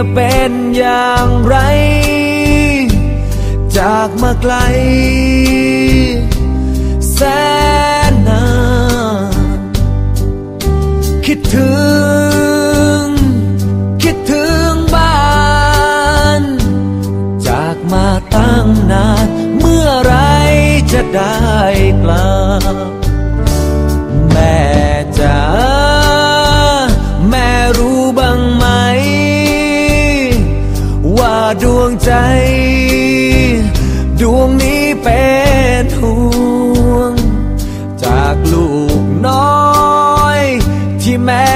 จะเป็นอย่างไร จากมาไกล แสนนานคิดถึง คิดถึงบ้าน จากมาตั้งนาน เมื่อไรจะได้ ใจ ดวงนี้เป็นห่วง จากลูกน้อยที่แม่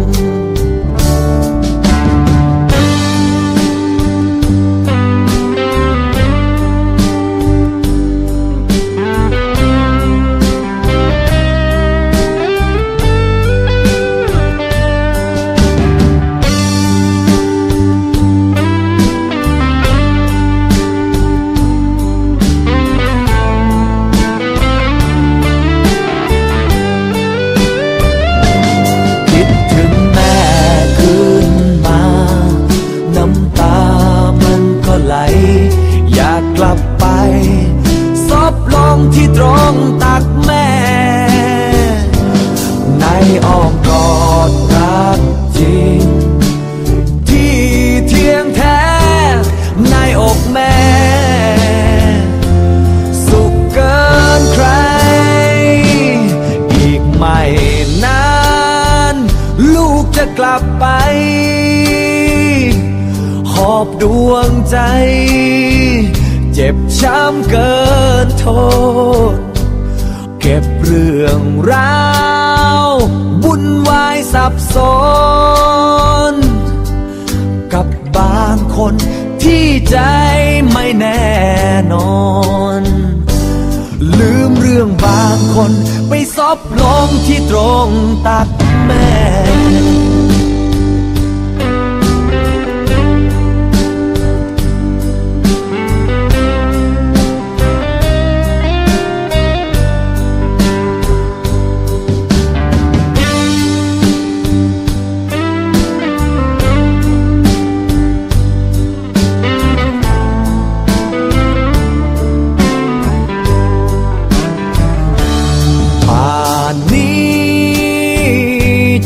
บไป หอบดวงใจ เจ็บช้ำเกินโทนเก็บเรื่องราววุ่นวายสับสน กับบางคนที่ใจไม่แน่นอน ลืมเรื่องบางคนไปซบลงที่ตรงตัก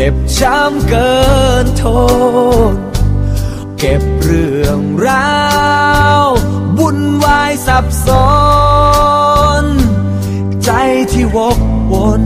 เจ็บช้ำเกินทนเก็บเรื่องราววุ่นวายสับสน ใจที่วกวน